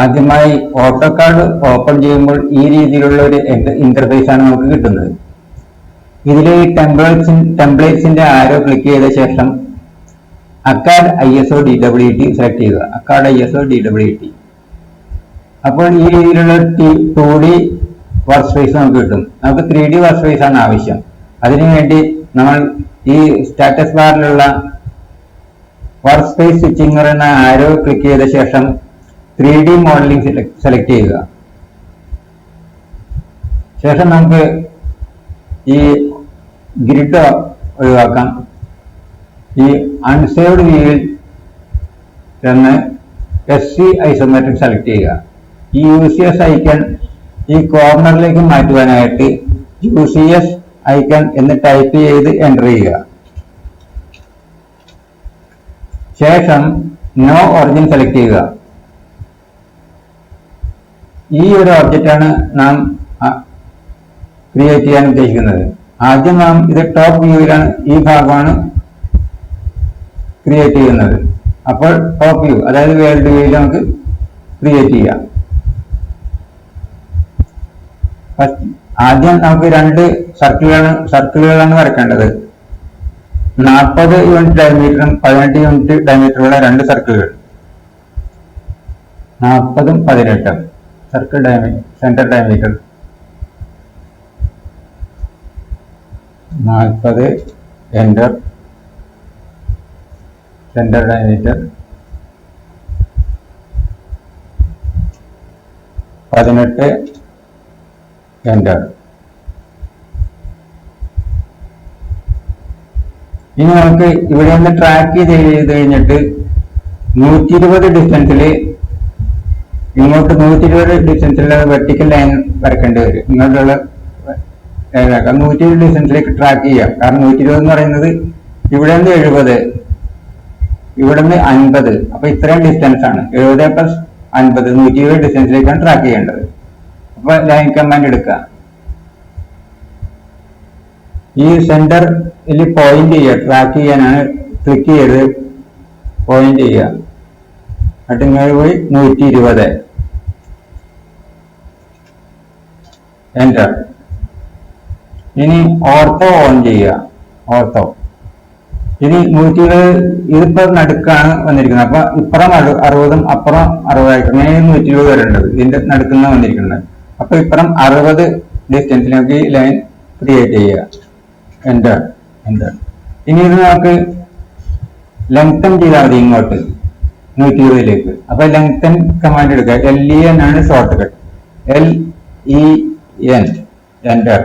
ആദ്യമായി auto card open ചെയ്യുമ്പോൾ ഈ രീതിയിലുള്ള ഒരു ഇന്റർഫേസ് ആണ് നമുക്ക് കിട്ടുന്നത്. ഇതിൽ ഈ ടെംപ്ലേറ്റ്സ് ടെംപ്ലേറ്റ്സിന്റെ ആരോ ക്ലിക്ക് ചെയ്ത ശേഷം acad I S O D W T select ചെയ്യുക. Acad I S O D W T അപ്പോൾ ഈ രീതിയിലുള്ള ടു ഡി വർക്ക് സ്പേസ് നമുക്ക് കിട്ടും. നമുക്ക് ത്രീ ഡി വർക്ക് സ്പേസ് ആണ് ആവശ്യം. അതിനുവേണ്ടി നമ്മൾ ഈ സ്റ്റാറ്റസ് ബാറിലുള്ള വർക്ക് സ്പേസ് സ്വിച്ചിങ് എന്ന ആരോ ക്ലിക്ക് ചെയ്ത ശേഷം ത്രീ ഡി മോഡലിംഗ് സെലക്ട് ചെയ്യുക. ശേഷം നമുക്ക് ഈ ഗ്രിഡ് ഒഴിവാക്കാം. ഈ അൺസേവ്ഡ് വ്യൂവിൽ ചെന്ന് എസ് സി ഐസോമെട്രിക് സെലക്ട് ചെയ്യുക. ഈ യു സി എസ് ഐക്കൺ ഈ കോർണറിലേക്ക് മാറ്റുവാനായിട്ട് യു സി എസ് ഐക്കൺ എന്ന് ടൈപ്പ് ചെയ്ത് എന്റർ ചെയ്യുക. ശേഷം നോ ഒറിജിൻ സെലക്ട് ചെയ്യുക. ഈ ഒരു ഒബ്ജക്റ്റാണ് നാം ക്രിയേറ്റ് ചെയ്യാൻ ഉദ്ദേശിക്കുന്നത്. ആദ്യം നാം ഇത് ടോപ്പ് വ്യൂവിലാണ് ഈ ഭാഗമാണ് ക്രിയേറ്റ് ചെയ്യുന്നത്. അപ്പോൾ ടോപ്പ് വ്യൂ അതായത് വേൾഡ് വ്യൂവിൽ നമുക്ക് ക്രിയേറ്റ് ചെയ്യാം. ആദ്യം നമുക്ക് രണ്ട് സർക്കിളുകളാണ് സർക്കിളുകളാണ് വരക്കേണ്ടത്. നാൽപ്പത് യൂണിറ്റ് ഡയമീറ്ററും പതിനെട്ട് യൂണിറ്റ് ഡയമീറ്ററുള്ള രണ്ട് സർക്കിളുകൾ നാൽപ്പതും പതിനെട്ടും. Circle diameter, centre diameter. നാൽപ്പത് എന്റർ സെന്റർ ഡയമീറ്റർ. പതിനെട്ട് എന്റർ ഇനി നമുക്ക് ഇവിടെ നിന്ന് ട്രാക്ക് ചെയ്ത് കഴിഞ്ഞിട്ട് നൂറ്റി ഇരുപത് ഡിസ്റ്റൻസിൽ ഇങ്ങോട്ട് നൂറ്റി ഇരുപത് ഡിസ്റ്റൻസിലുള്ള വെർട്ടിക്കൽ ലൈൻ വരക്കേണ്ടി വരും. ഇങ്ങോട്ടുള്ള നൂറ്റി ഇരുപത് ഡിസ്റ്റൻസിലേക്ക് ട്രാക്ക് ചെയ്യാം. കാരണം നൂറ്റി ഇരുപത് എന്ന് പറയുന്നത് ഇവിടെ നിന്ന് എഴുപത് ഇവിടെ നിന്ന് അൻപത്. അപ്പൊ ഇത്രയും ഡിസ്റ്റൻസ് ആണ്. എഴുപത് പ്ലസ് അൻപത് നൂറ്റി ഇരുപത് ഡിസ്റ്റൻസിലേക്കാണ് ട്രാക്ക് ചെയ്യേണ്ടത്. അപ്പൊ ലൈൻ കമാൻഡ് എടുക്കുക. ഈ സെന്ററിൽ പോയിന്റ് ചെയ്യുക. ട്രാക്ക് ചെയ്യാനാണ് ക്ലിക്ക് ചെയ്ത് പോയിന്റ് ചെയ്യുക. ഇങ്ങനെ പോയി നൂറ്റി ഇരുപത് എന്റർ ഇനി ഓർത്തോ ഓൺ ചെയ്യുക. ഓർത്തോ ഇനി നൂറ്റി ഇരുപത് ഇതിപ്പോ നടുക്കാണ് വന്നിരിക്കുന്നത്. അപ്പൊ ഇപ്പുറം അറു- അറുപതും അപ്പുറം അറുപതായിരിക്കും ഇങ്ങനെ നൂറ്റി ഇരുപത് വരേണ്ടത്. ഇതിന്റെ നടുക്കുന്ന വന്നിരിക്കുന്നത്. അപ്പൊ ഇപ്പുറം അറുപത് ഡിസ്റ്റൻസിലേക്ക് ഈ ലൈൻ ക്രിയേറ്റ് ചെയ്യുക. എന്റർ എന്റർ ഇനി ഇത് നമുക്ക് ലെങ്തൻ ചെയ്താൽ മതി ഇങ്ങോട്ട്. നൂറ്റി ഇരുപതിലേക്ക് അപ്പൊ ലെങ്തൻ കമാൻഡ് എടുക്കുക. എൽ ഇ എൻ ആണ് shortcut L E N enter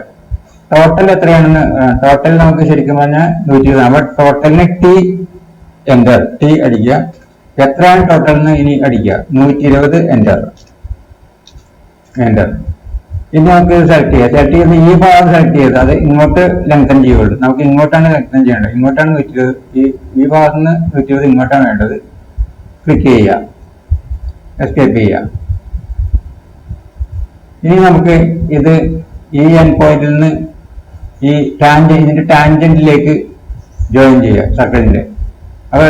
total എത്രയാണെന്ന് ടോട്ടൽ നമുക്ക് ശരിക്കും പറഞ്ഞാൽ നൂറ്റി ഇരുപത് അപ്പൊ ടോട്ടലിന് ടി എന്റർ ടി അടിക്കുക. എത്രയാണ് ടോട്ടൽ എന്ന് ഇനി അടിക്കുക? നൂറ്റി ഇരുപത് എന്റർ എന്റർ ഇനി നമുക്ക് സെലക്ട് ചെയ്യാം. സെലക്ട് ചെയ്ത് ഈ ഭാഗം സെലക്ട് ചെയ്ത് അത് ഇങ്ങോട്ട് ലെങ്തൻ ചെയ്യുള്ളൂ. നമുക്ക് ഇങ്ങോട്ടാണ് ലെങ്തൻ ചെയ്യേണ്ടത്. ഇങ്ങോട്ടാണ് നൂറ്റി ഈ ഈ ഭാഗത്ത് നിന്ന് നൂറ്റി ഇരുപത് ഇങ്ങോട്ടാണ് വേണ്ടത്. ക്ലിക്ക് ചെയ്യുക. എസ്കേപ്പ് ചെയ്യുക. ഇനി നമുക്ക് ഇത് ഈ എൻ പോയിന്റിൽ നിന്ന് ഈ ടാൻജ ഇതിന്റെ ടാൻജന്റിലേക്ക് ജോയിൻ ചെയ്യുക സർക്കിളിന്റെ അവ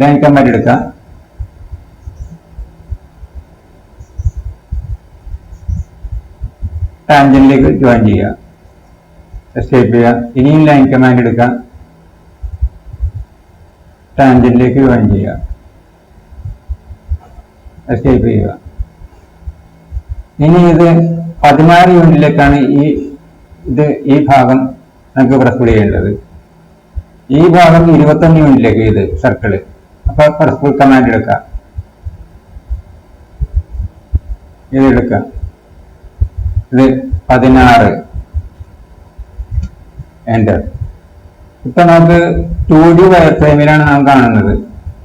ലൈൻ കമാൻഡ് എടുക്കാം. ടാൻജന്റിലേക്ക് ജോയിൻ ചെയ്യുക. എസ്കേപ്പ് ചെയ്യുക. ഇനിയും ലൈൻ കമാൻഡ് എടുക്കാം. ടാൻജന്റിലേക്ക് ജോയിൻ ചെയ്യുക. എസ്കേപ്പ് ചെയ്യുക. ഇനി ഇത് പതിനാറ് യൂണിറ്റിലേക്കാണ് ഈ ഇത് ഈ ഭാഗം നമുക്ക് പ്രസ്ഫുൾ ചെയ്യേണ്ടത്. ഈ ഭാഗം ഇരുപത്തൊന്ന് യൂണിറ്റിലേക്ക് ഇത് സർക്കിൾ അപ്പൊ പ്രസ്ഫുൾ കമാൻഡ് എടുക്കാം ഇത് എടുക്കാം ഇത് പതിനാറ്. എന്റർ ഇപ്പൊ നമുക്ക് ടു ഡി ഫ്രെയിമിലാണ് നാം കാണുന്നത്.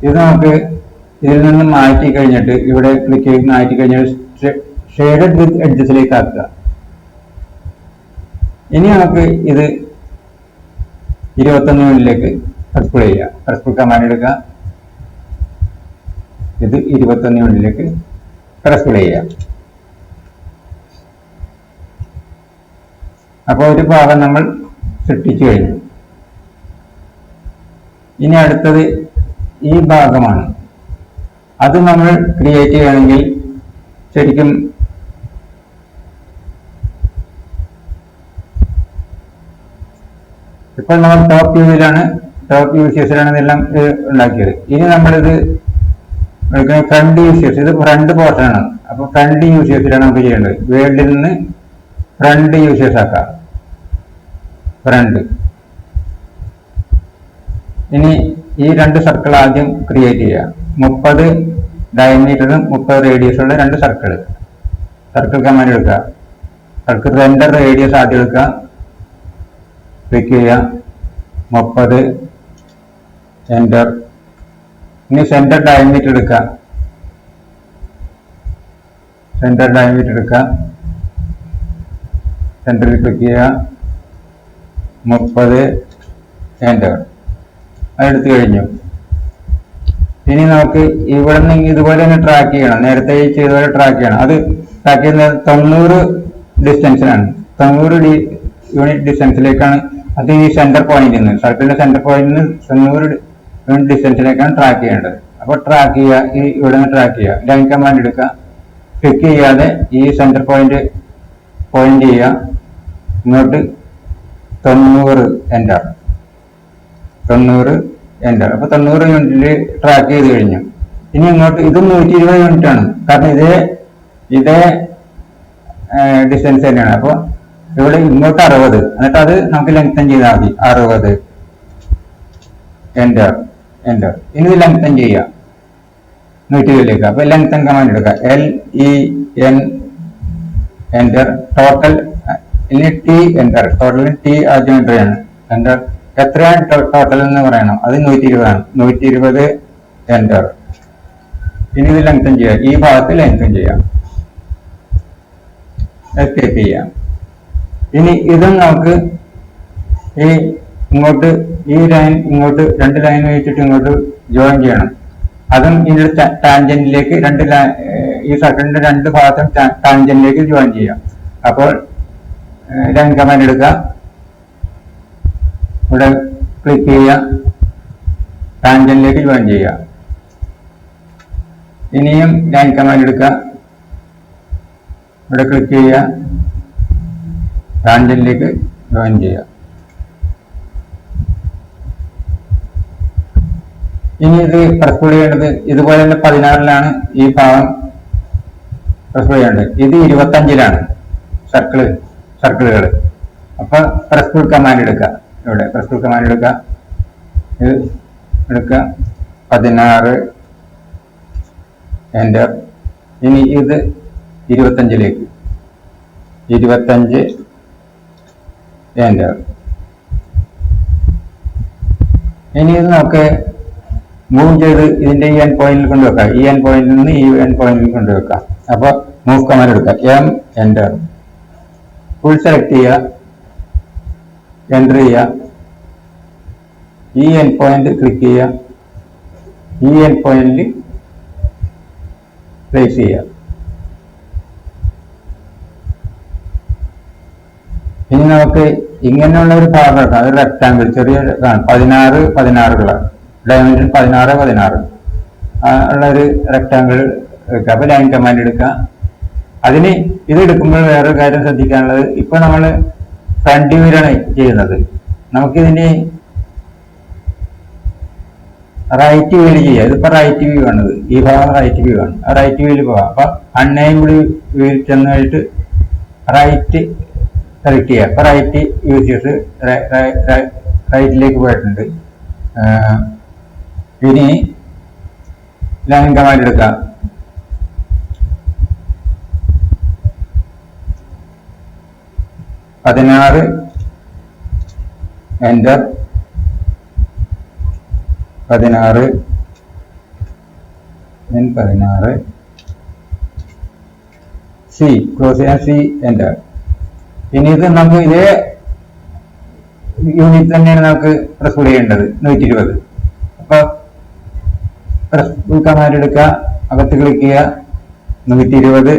ഇത് നമുക്ക് ഇതിൽ നിന്ന് മാറ്റി കഴിഞ്ഞിട്ട് ഇവിടെ ക്ലിക്ക് ചെയ്ത് മാറ്റി കഴിഞ്ഞിട്ട് ഷെയ്ഡഡ് വിത്ത് എഡ്ജസിലേക്ക് ആക്കുക. ഇനി നമുക്ക് ഇത് ഇരുപത്തൊന്ന് മിനിറ്റിലേക്ക് പ്രസ്പിൾ ചെയ്യുക പ്രസ്പിൾ കമാൻഡ് എടുക്കുക. ഇത് ഇരുപത്തൊന്ന് മിനിറ്റിലേക്ക് പ്രസ്പിൾ ചെയ്യുക അപ്പോൾ ഒരു ഭാഗം നമ്മൾ സൃഷ്ടിച്ചു കഴിഞ്ഞു. ഇനി അടുത്തത് ഈ ഭാഗമാണ്. അത് നമ്മൾ ക്രിയേറ്റ് ചെയ്യണമെങ്കിൽ ശരിക്കും ഇപ്പോൾ നമ്മൾ ടോപ്പ് വ്യൂവിലാണ് ടോപ്പ് യൂസേഴ്സിലാണ് ഇതെല്ലാം ഇത് ഉണ്ടാക്കിയത്. ഇനി നമ്മളിത് ഫ്രണ്ട് യൂസേഴ്സ് ഇത് ഫ്രണ്ട് പോർഷൻ ആണ്. അപ്പൊ ഫ്രണ്ട് യൂസേഴ്സിലാണ് നമുക്ക് ചെയ്യേണ്ടത്. വേൾഡിൽ നിന്ന് ഫ്രണ്ട് യൂസേഴ്സ് ആക്കാം. ഫ്രണ്ട് ഇനി ഈ രണ്ട് സർക്കിൾ ആദ്യം ക്രിയേറ്റ് ചെയ്യുക. മുപ്പത് ഡയമീറ്ററും മുപ്പത് റേഡിയസുള്ള രണ്ട് സർക്കിൾ സർക്കിൾ കമാൻഡ് എടുക്കുക. സർക്കിൾ സെന്റർ റേഡിയസ് ആദ്യം എടുക്കുക. ക്ലിക്ക് ചെയ്യുക. മുപ്പത് സെന്റർ ഇനി സെന്റർ ഡയമീറ്റർ എടുക്കുക. സെന്റർ ഡയമീറ്റർ എടുക്കുക. സെന്ററിൽ ക്ലിക്ക് ചെയ്യുക. മുപ്പത് എന്റർ അതെടുത്തു കഴിഞ്ഞു. ഇനി നമുക്ക് ഇവിടെ നിന്ന് ഇതുപോലെ തന്നെ ട്രാക്ക് ചെയ്യണം. നേരത്തെ ഈ ചെയ്തപോലെ ട്രാക്ക് ചെയ്യണം. അത് ട്രാക്ക് ചെയ്യുന്നത് തൊണ്ണൂറ് ഡിസ്റ്റൻസിനാണ് തൊണ്ണൂറ് ഡി യൂണിറ്റ് ഡിസ്റ്റൻസിലേക്കാണ് അത് ഈ സെന്റർ പോയിന്റിൽ നിന്ന് സർക്കിളിന്റെ സെന്റർ പോയിന്റിൽ നിന്ന് തൊണ്ണൂറ് യൂണിറ്റ് ഡിസ്റ്റൻസിലേക്കാണ് ട്രാക്ക് ചെയ്യേണ്ടത്. അപ്പോൾ ട്രാക്ക് ചെയ്യുക ഈ ഇവിടെ നിന്ന് ട്രാക്ക് ചെയ്യുക. ലൈൻ കമാൻഡ് എടുക്കുക. ക്ലിക്ക് ചെയ്യാതെ ഈ സെന്റർ പോയിന്റ് പോയിന്റ് ചെയ്യുക. ഇങ്ങോട്ട് തൊണ്ണൂറ് എന്റർ തൊണ്ണൂറ് എന്റർ അപ്പൊ തൊണ്ണൂറ് യൂണിറ്റിൽ ട്രാക്ക് ചെയ്ത് കഴിഞ്ഞു. ഇനി ഇങ്ങോട്ട് ഇത് നൂറ്റി ഇരുപത് യൂണിറ്റ് ആണ് കാരണം ഇതേ ഇതേ ഡിസ്റ്റൻസ് തന്നെയാണ്. അപ്പോൾ ഇവിടെ ഇങ്ങോട്ട് അറുപത്. എന്നിട്ട് അത് നമുക്ക് ലെങ്തൻ ചെയ്താൽ മതി. അറുപത്. എന്റർ എന്റർ ഇനി ഇത് ലെങ്തൻ ചെയ്യാം. നൂറ്റി ഇരുപതിലേക്ക് അപ്പൊ ലെങ്തൻ കമാൻഡ് എടുക്കുക L E N enter total ഇനി ടി എന്റർ ടോട്ടൽ ടി ആദ്യം എന്റർ ചെയ്യണം എന്റർ എത്രയാണ് ടോട്ടൽ എന്ന് പറയണം. അത് നൂറ്റി ഇരുപതാണ് നൂറ്റി ഇരുപത് എന്റർ ഇനി ഇത് ലെങ്തൻ ചെയ്യാം. ഈ ഭാഗത്ത് ലെങ്തൻ ചെയ്യാം. എസ്കേപ്പ് ചെയ്യാം. ഇനി ഇതും നമുക്ക് ഈ ഇങ്ങോട്ട് ഈ ലൈൻ ഇങ്ങോട്ട് രണ്ട് ലൈൻ വെച്ചിട്ട് ഇങ്ങോട്ട് ജോയിൻ ചെയ്യണം. അതും ഇതിന്റെ ടാൻജന്റിലേക്ക് രണ്ട് ഈ സർക്കിളിന്റെ രണ്ട് ഭാഗത്തും ടാൻജന്റിലേക്ക് ജോയിൻ ചെയ്യാം. അപ്പോൾ ലൈൻ കമാൻഡ് എടുക്കുക. ഇവിടെ ക്ലിക്ക് ചെയ്യുക. ടാൻജനിലേക്ക് ജോയിൻ ചെയ്യുക. ഇനിയും ലൈൻ കമാൻഡ് എടുക്കുക. ഇവിടെ ക്ലിക്ക് ചെയ്യുക. ടാൻജനിലേക്ക് ജോയിൻ ചെയ്യുക. ഇനി ഇത് പ്രസ്കൂൾ ചെയ്യേണ്ടത് ഇതുപോലെ തന്നെ പതിനാറിലാണ് ഈ ഭാഗം പ്രസ്കൂൾ ചെയ്യേണ്ടത്. ഇത് ഇരുപത്തഞ്ചിലാണ്. സർക്കിൾ സർക്കിളുകൾ അപ്പൊ പ്രസ്കൂൾ കമാൻഡ് എടുക്കുക. ഇവിടെ പ്രസ് കമാൻഡ് എടുക്കുക ഇത് എടുക്കുക പതിനാറ്. എന്റർ ഇനി ഇത് ഇരുപത്തഞ്ചിലേക്ക്. ഇരുപത്തഞ്ച്. എന്റർ ഇനി ഇത് നമുക്ക് മൂവ് ചെയ്ത് ഇതിന്റെ ഈ എൻ പോയിന്റിൽ കൊണ്ടുവെക്കാം ഈ എൻ പോയിന്റിൽ നിന്ന് ഈ എൻ പോയിന്റിൽ കൊണ്ടുവെക്കാം അപ്പൊ മൂവ് കമാൻഡ് എടുക്കാം. എം എന്റർ ഫുൾ സെലക്ട് ചെയ്യുക. എന്റർ ചെയ്യുക. ഈ എൻ പോയിന്റ് ക്ലിക്ക് ചെയ്യുക. ഈ എൻ പോയിന്റിൽ പ്ലേസ് ചെയ്യുക. ഇനി നമുക്ക് ഇങ്ങനെയുള്ള ഒരു ഭാഗം എടുക്കാം അത് റെക്ടാങ്കിൾ ചെറിയ ഇതാണ്. പതിനാറ് പതിനാറുകളാണ് ഡയമെൻഷൻ പതിനാറ് പതിനാറ്. ഉള്ള ഒരു റെക്ടാങ്കിൾ എടുക്കുക. അപ്പൊ ലൈൻ കമാൻഡ് എടുക്കുക. അതിന് ഇത് എടുക്കുമ്പോൾ വേറൊരു കാര്യം ശ്രദ്ധിക്കാനുള്ളത്. ഇപ്പൊ നമ്മൾ ഫ്രണ്ട് വ്യൂവിലാണ് ചെയ്യുന്നത്. നമുക്കിതിന് റൈറ്റ് വ്യൂവിൽ ചെയ്യാം. ഇതിപ്പോ റൈറ്റ് വ്യൂ ആണ് ഈ ഭാഗം റൈറ്റ് വ്യൂ ആണ്. റൈറ്റ് വ്യൂവിൽ പോവാം. അപ്പൊ അൺനേംഡ് വ്യൂവിൽ ചെന്ന് കഴിഞ്ഞിട്ട് റൈറ്റ് സെലക്ട് ചെയ്യുക അപ്പൊ റൈറ്റ് യൂസ് ചെയ്ത് റൈറ്റിലേക്ക് പോയിട്ടുണ്ട്. ഇനി ലൈൻ കമാൻഡ് എടുക്കാം. പതിനാറ്. എന്റർ പതിനാറ്. Then പതിനാറ്. സി ക്ലോസ് ചെയ്യാൻ സി എന്റർ ഇനി ഇത് നമുക്ക് ഇതേ യൂണിറ്റ് തന്നെയാണ് നമുക്ക് പ്രസ് ചെയ്യേണ്ടത്. നൂറ്റി ഇരുപത് അപ്പൊ പ്രസ് കമാൻഡ് എടുക്കുക. അകത്ത് ക്ലിക്ക് ചെയ്യുക. നൂറ്റി ഇരുപത്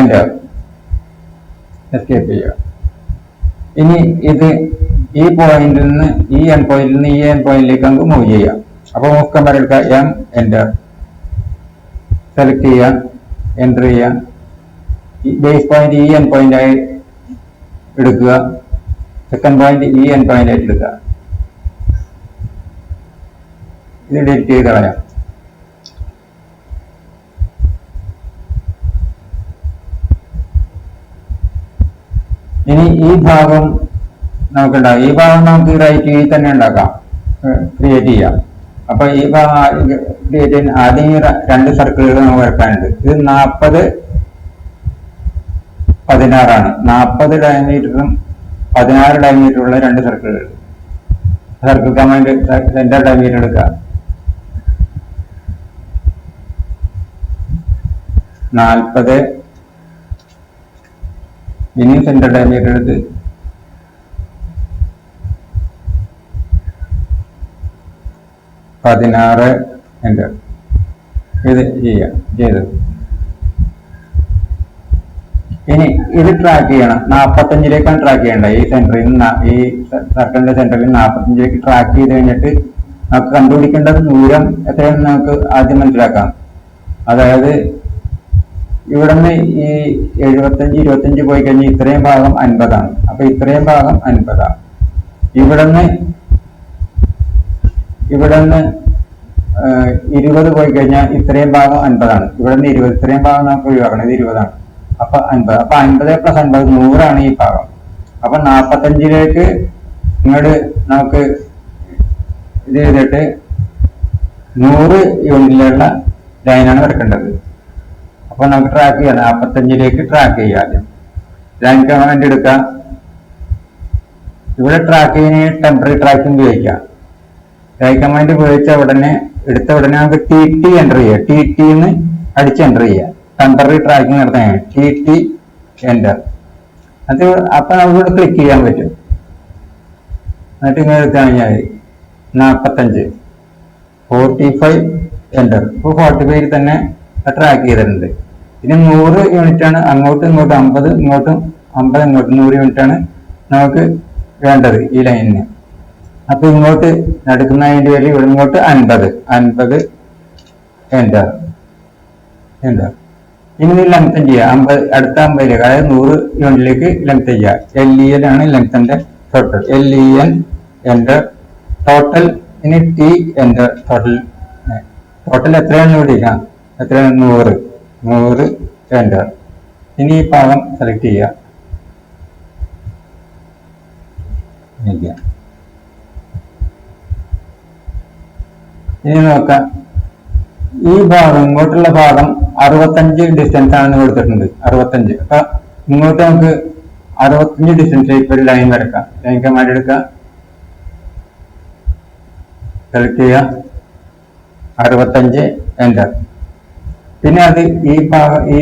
എന്റർ എസ്കേപ്പ് ചെയ്യുക. ഇനി ഇത് ഈ പോയിന്റിൽ നിന്ന് ഈ എൻ പോയിന്റിൽ നിന്ന് ഈ എൻ പോയിന്റിലേക്ക് നമുക്ക് മൂവ് ചെയ്യാം അപ്പൊ മൂവ് കമാൻഡ് എടുക്കുക എം എന്റർ സെലക്ട് ചെയ്യുക എന്റർ ചെയ്യുക. ബേസ് പോയിന്റ് ഈ എൻ പോയിന്റ് ആയി എടുക്കുക. സെക്കൻഡ് പോയിന്റ് ഈ എൻ പോയിന്റ് ആയിട്ട് എടുക്കുക. ഇത് ഡിലീറ്റ് ചെയ്ത് കളയാം. ഈ ഭാഗം നമുക്കുണ്ടാകും. ഈ ഭാഗം നമുക്ക് റൈറ്റ് കീ തന്നെ ഉണ്ടാക്കാം. ക്രിയേറ്റ് ചെയ്യാം. അപ്പൊ ഈ ഭാഗം ആദ്യം ഈ രണ്ട് സർക്കിളുകൾ നമുക്ക് വരക്കാനുണ്ട്. ഇത് നാൽപ്പത് പതിനാറാണ്. നാൽപ്പത് ഡയമീറ്ററും പതിനാറ് ഡയമീറ്ററുള്ള രണ്ട് സർക്കിളുകൾ സർക്കിൾ കമാൻഡ് സെന്റർ ഡയമീറ്റർ എടുക്കുക നാൽപ്പത് സെന്റർ ഡയമീറ്റർ എടുത്ത്. പതിനാറ് എന്റർ ഇത് ചെയ്യാം ചെയ്തു. ഇനി ഇത് ട്രാക്ക് ചെയ്യണം. നാൽപ്പത്തഞ്ചിലേക്കാണ് ട്രാക്ക് ചെയ്യേണ്ടത്. ഈ സെന്ററിൽ നിന്ന് ഈ സർക്കിളിന്റെ സെന്ററിൽ നാൽപ്പത്തഞ്ചിലേക്ക് ട്രാക്ക് ചെയ്ത് കഴിഞ്ഞിട്ട് നമുക്ക് കണ്ടുപിടിക്കേണ്ടത് ദൂരം എത്രയാണെന്ന് നമുക്ക് ആദ്യം മനസ്സിലാക്കാം. അതായത് ഇവിടുന്ന് ഈ എഴുപത്തഞ്ച് ഇരുപത്തഞ്ച് പോയി കഴിഞ്ഞാൽ ഇത്രയും ഭാഗം അൻപതാണ്. അപ്പൊ ഇത്രയും ഭാഗം അൻപതാണ്. ഇവിടുന്ന് ഇവിടുന്ന് ഇരുപത് പോയി കഴിഞ്ഞാൽ ഇത്രയും ഭാഗം അൻപതാണ്. ഇവിടുന്ന് ഇരുപത് ഇത്രയും ഭാഗം നമുക്ക് ഒഴിവാക്കണം. ഇത് ഇരുപതാണ്. അപ്പൊ അൻപത്. അപ്പൊ അൻപത് പ്ലസ് അൻപത് നൂറാണ് ഈ ഭാഗം. അപ്പൊ നാപ്പത്തഞ്ചിലേക്ക് ഇങ്ങോട്ട് നമുക്ക് ഇത് ചെയ്തിട്ട് നൂറ് യൂണിറ്റിലുള്ള ലൈനാണ് വരക്കേണ്ടത്. അപ്പൊ നമുക്ക് ട്രാക്ക് ചെയ്യാം നാൽപ്പത്തഞ്ചിലേക്ക് ട്രാക്ക് ചെയ്യാം ആദ്യം. ലൈൻ കമാൻഡ് എടുക്കാം? ഇവിടെ ട്രാക്ക് ചെയ്യുന്ന ടെമ്പററി ട്രാക്കിംഗ് ഉപയോഗിക്കാം. ലൈൻ കമാൻഡ് ഉപയോഗിച്ച ഉടനെ എടുത്ത ഉടനെ നമുക്ക് ടി ടി എന്റർ ചെയ്യാം. ടി ടി എന്ന് അടിച്ച് എന്റർ ചെയ്യാം. ടെമ്പററി ട്രാക്കിംഗ് നടത്താൻ ടി ടി എന്റർ അത് അപ്പൊ നമുക്കിവിടെ ക്ലിക്ക് ചെയ്യാൻ പറ്റും. എന്നിട്ട് ഇങ്ങനെ എടുത്തു കഴിഞ്ഞാൽ നാൽപ്പത്തഞ്ച് ഫോർട്ടി ഫൈവ് എന്റർ ഇപ്പോൾ ഫോർട്ടി ഫൈവിൽ തന്നെ ട്രാക്ക് ചെയ്തിട്ടുണ്ട്. ഇനി നൂറ് യൂണിറ്റ് ആണ്. അങ്ങോട്ടും ഇങ്ങോട്ടും അമ്പത് ഇങ്ങോട്ടും അമ്പത് ഇങ്ങോട്ടും നൂറ് യൂണിറ്റ് ആണ് നമുക്ക് വേണ്ടത് ഈ ലൈനിന് അപ്പൊ ഇങ്ങോട്ട് നടക്കുന്നതിന്റെ പേര് ഇവിടെ ഇങ്ങോട്ട് അൻപത് അൻപത് എന്റർ എന്റർ ഇനി ലെങ്ത് ചെയ്യുക? അമ്പത് അടുത്ത അമ്പതിലേക്ക് അതായത് നൂറ് യൂണിറ്റിലേക്ക് ലെങ്ത് ചെയ്യുക. എൽ ഇ എൻ ആണ് ലെങ്ത്തിന്റെ total L E N enter total ഇനി ടി എന്റർ ടോട്ടൽ ടോട്ടൽ ഇവിടെ പിടിക്കാം എത്രയാണ് നൂറ്. നൂറ് രണ്ട്. ഇനി ഈ ഭാഗം സെലക്ട് ചെയ്യുക. ഇനി നോക്കാം. ഈ ഭാഗം ഇങ്ങോട്ടുള്ള ഭാഗം അറുപത്തഞ്ച് ഡിസ്റ്റൻസ് ആണെന്ന് കൊടുത്തിട്ടുണ്ട്. അറുപത്തഞ്ച്. അപ്പൊ ഇങ്ങോട്ട് നമുക്ക് അറുപത്തഞ്ച് ഡിസ്റ്റൻസ് ഇപ്പൊ ഒരു ലൈൻ വരക്കാം ലൈൻ കമാൻഡ് എടുക്കുക സെലക്ട് ചെയ്യുക അറുപത്തഞ്ച് എന്റർ പിന്നെ അത് ഈ ഈ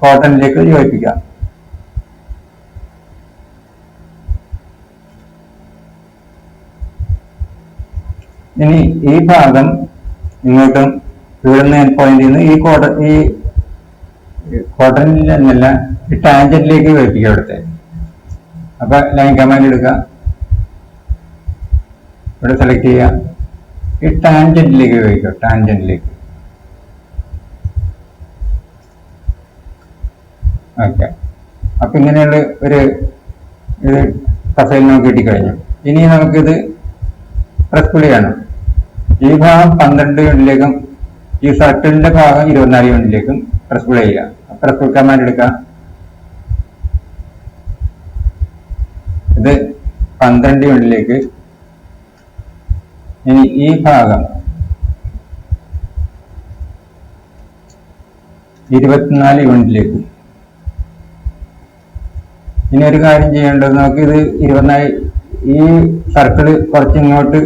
കോട്ടണിലേക്ക് യോജിപ്പിക്കാം. ഇനി ഈ ഭാഗം ഇങ്ങോട്ടും ഇവിടുന്ന് പോയിന്റ് നിന്ന് ഈ കോട്ട ഈ കോട്ടണിൽ എന്നല്ല ഈ ടാഞ്ചറ്റിലേക്ക് യോജിപ്പിക്കുക ഇവിടുത്തെ അപ്പൊ ലൈൻ കമാൻഡ് എടുക്കുക. ഇവിടെ സെലക്ട് ചെയ്യുക. ഈ ടാൻജന്റിലേക്ക് ഉപയോഗിക്കുക ടാൻജന്റിലേക്ക് ഓക്കെ അപ്പൊ ഇങ്ങനെയുള്ള ഒരു ഇത് പ്രൊഫൈൽ നമുക്ക് കിട്ടിക്കഴിഞ്ഞു. ഇനി നമുക്കിത് പ്രസ് പുളി ഈ ഭാഗം പന്ത്രണ്ട് യൂണിറ്റിലേക്കും ഈ സർക്കിളിന്റെ ഭാഗം ഇരുപത്തിനാല് യൂണിറ്റിലേക്കും പ്രസ് പുൾ ചെയ്യുക. പ്രസ് പുൾ കമാൻഡ് എടുക്കുക. ഇത് പന്ത്രണ്ട് യൂണിറ്റിലേക്ക് ഇനി ഈ ഭാഗം ഇരുപത്തിനാല് യൂണിറ്റിലേക്ക് ഇനി ഒരു കാര്യം ചെയ്യേണ്ടത് നമുക്ക് ഇത് ഇരുപത്തിനാല് ഈ സർക്കിൾ കുറച്ച് ഇങ്ങോട്ട്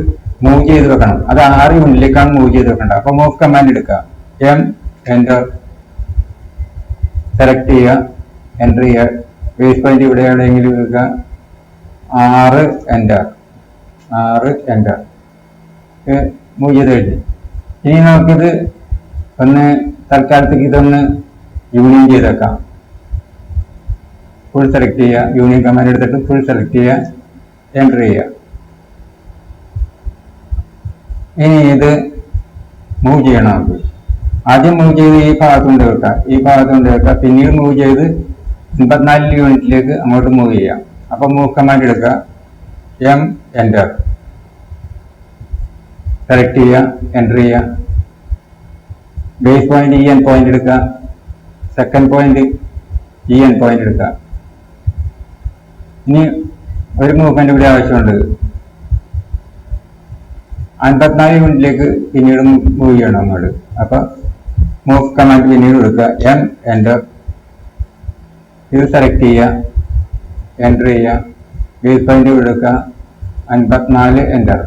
മൂവ് ചെയ്ത് വെക്കണം. അത് ആറ് മുന്നിലേക്കാണ് മൂവ് ചെയ്ത് വെക്കേണ്ടത്. അപ്പൊ മൂവ് കമാൻഡ് എടുക്കുക. എം എന്റർ സെലക്ട് ചെയ്യുക. എന്റർ ചെയ്യുക. ബേസ് പോയിന്റ് ഇവിടെ എവിടെയെങ്കിലും വെക്കുക. ആറ് എന്റർ ആറ് എന്റർ മൂവ് ചെയ്ത് കഴിഞ്ഞു. ഇനി നമുക്കിത് ഒന്ന് തൽക്കാലത്തേക്ക് ഇതൊന്ന് യൂണിയൻ ചെയ്തേക്കാം ഫുൾ സെലക്ട് ചെയ്യുക. യൂണിയൻ കമാൻഡ് എടുത്തിട്ട് ഫുൾ സെലക്ട് ചെയ്യുക. എന്റർ ചെയ്യുക. ഇനി ഇത് മൂവ് ചെയ്യണം നമുക്ക്. ആദ്യം മൂവ് ചെയ്ത് ഈ ഭാഗത്ത് കൊണ്ട് വെക്കുക. ഈ ഭാഗത്ത് കൊണ്ട് വെക്കുക. പിന്നീട് മൂവ് ചെയ്ത് എൺപത്തിനാല് യൂണിറ്റിലേക്ക് അങ്ങോട്ട് മൂവ് ചെയ്യാം അപ്പം മൂവ് കമാൻഡ് എടുക്കുക. എം എന്റർ സെലക്ട് ചെയ്യുക. എന്റർ ചെയ്യുക. ബേസ് പോയിന്റ് ഇ എൻ പോയിന്റ് എടുക്കുക. സെക്കൻഡ് പോയിന്റ് ഇ എൻ പോയിന്റ് എടുക്കുക. ഇനി ഒരു മൂവ്മെന്റ് കൂടി ആവശ്യമുണ്ട്. അൻപത്തിനാല് മിനിറ്റിലേക്ക് പിന്നീട് മൂവ് ചെയ്യണം അങ്ങോട്ട്. അപ്പൊ മൂവ് കമാൻഡ് പിന്നീട് കൊടുക്കുക. എം എന്റർ ഇത് സെലക്ട് ചെയ്യുക. എന്റർ ചെയ്യുക. ബേസ് പോയിന്റ് കൊടുക്കുക. അൻപത്തിനാല് എന്റർ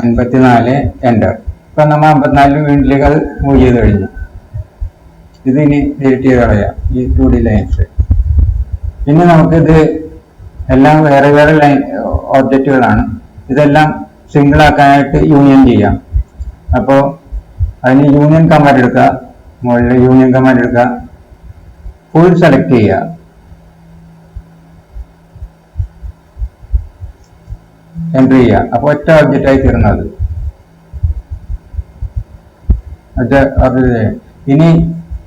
അൻപത്തിനാല് എന്റർ ഇപ്പൊ നമ്മൾ അമ്പത്തിനാല് മിനിറ്റിലേക്ക് അത് മൂവ് ചെയ്ത് കഴിഞ്ഞു. ഇത് ഇനി ഡിലീറ്റ് ചെയ്ത് കളയാം. ഈ ടു ഡി ലൈൻസ് പിന്നെ നമുക്കിത് എല്ലാം വേറെ വേറെ ലൈൻ ഓബ്ജക്റ്റുകളാണ് ഇതെല്ലാം സിംഗിൾ ആക്കാനായിട്ട് യൂണിയൻ ചെയ്യാം. അപ്പോൾ അതിന് യൂണിയൻ കമാൻഡ് എടുക്കുക മുകളിൽ യൂണിയൻ കമാൻഡ് എടുക്കുക ഫുൾ സെലക്ട് ചെയ്യുക. എന്റർ ചെയ്യുക. അപ്പോൾ ഒറ്റ ഓബ്ജക്റ്റായി തീർന്നത്. ഇനി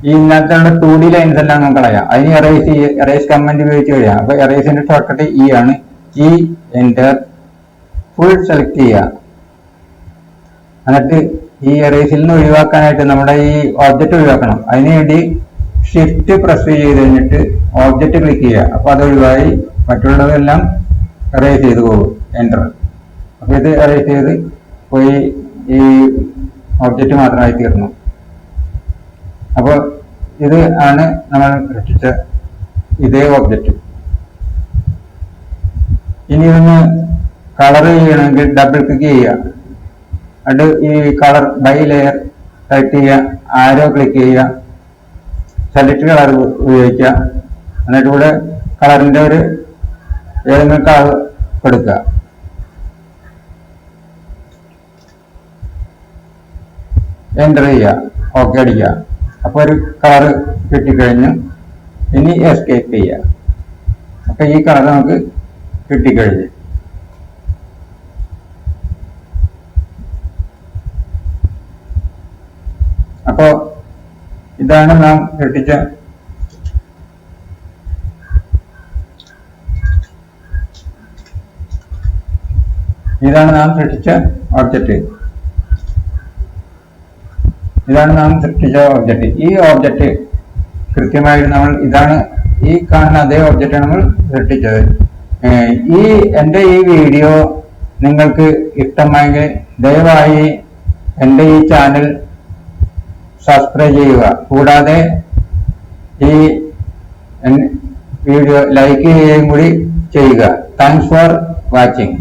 ഈ ഇന്നത്തെ ടു ഡി ലൈൻസ് എല്ലാം നമുക്ക് കളയാം അതിന് എറേസ് എറേസ് കമന്റ് ഉപയോഗിച്ച് കഴിയാം അപ്പൊ എറേസിന്റെ ഷോർട്ട്കട്ട് ഇ ആണ്. ഇ എന്റർ ഫുൾ സെലക്ട് ചെയ്യുക. എന്നിട്ട് ഈ എറേസിൽ നിന്ന് ഒഴിവാക്കാനായിട്ട് നമ്മുടെ ഈ ഓബ്ജക്റ്റ് ഒഴിവാക്കണം. അതിനുവേണ്ടി ഷിഫ്റ്റ് പ്രസ് ചെയ്ത് കഴിഞ്ഞിട്ട് ഓബ്ജക്റ്റ് ക്ലിക്ക് ചെയ്യുക. അപ്പൊ അത് ഒഴിവായി മറ്റുള്ളതെല്ലാം എറേസ് ചെയ്ത് പോകും. എന്റർ അപ്പൊ ഇത് എറേസ് ചെയ്ത് പോയി ഈ ഓബ്ജക്റ്റ് മാത്രമായി തീർന്നു അപ്പോൾ ഇത് ആണ് നമ്മൾ സൃഷ്ടിച്ച ഇതേ ഓബ്ജക്റ്റ് ഇനി ഇതൊന്ന് കളർ ചെയ്യണമെങ്കിൽ ഡബിൾ ക്ലിക്ക് ചെയ്യുക. അത് ഈ കളർ ബൈ ലെയർ സെലക്ട് ചെയ്യുക. ആരോ ക്ലിക്ക് ചെയ്യുക. സെലക്ട് കളർ ഉപയോഗിക്കുക. എന്നിട്ട് ഇവിടെ കളറിന്റെ ഒരു ഏതെങ്കിലും കളർ കൊടുക്കുക. എന്റർ ചെയ്യുക. ഓക്കെ അടിക്കുക. അപ്പോൾ ഒരു കളർ കിട്ടിക്കഴിഞ്ഞു. ഇനി എസ്കേപ്പ് ചെയ്യുക അപ്പൊ ഈ കളർ നമുക്ക് കിട്ടിക്കഴിഞ്ഞു. അപ്പോ ഇതാണ് നാം കിട്ടിച്ച ഇതാണ് നാം സൃഷ്ടിച്ച ഓബ്ജക്റ്റ് ഇതാണ് നാം സൃഷ്ടിച്ച ഓബ്ജക്റ്റ് ഈ ഓബ്ജക്റ്റ് കൃത്യമായിട്ട് നമ്മൾ ഇതാണ് ഈ കാണുന്ന അതേ ഓബ്ജക്റ്റാണ് നമ്മൾ സൃഷ്ടിച്ചത്. ഈ എന്റെ ഈ വീഡിയോ നിങ്ങൾക്ക് ഇഷ്ടമായെങ്കിൽ ദയവായി എന്റെ ഈ ചാനൽ സബ്സ്ക്രൈബ് ചെയ്യുക. കൂടാതെ ഈ വീഡിയോ ലൈക്ക് ചെയ്യുകയും കൂടി ചെയ്യുക. Thanks for watching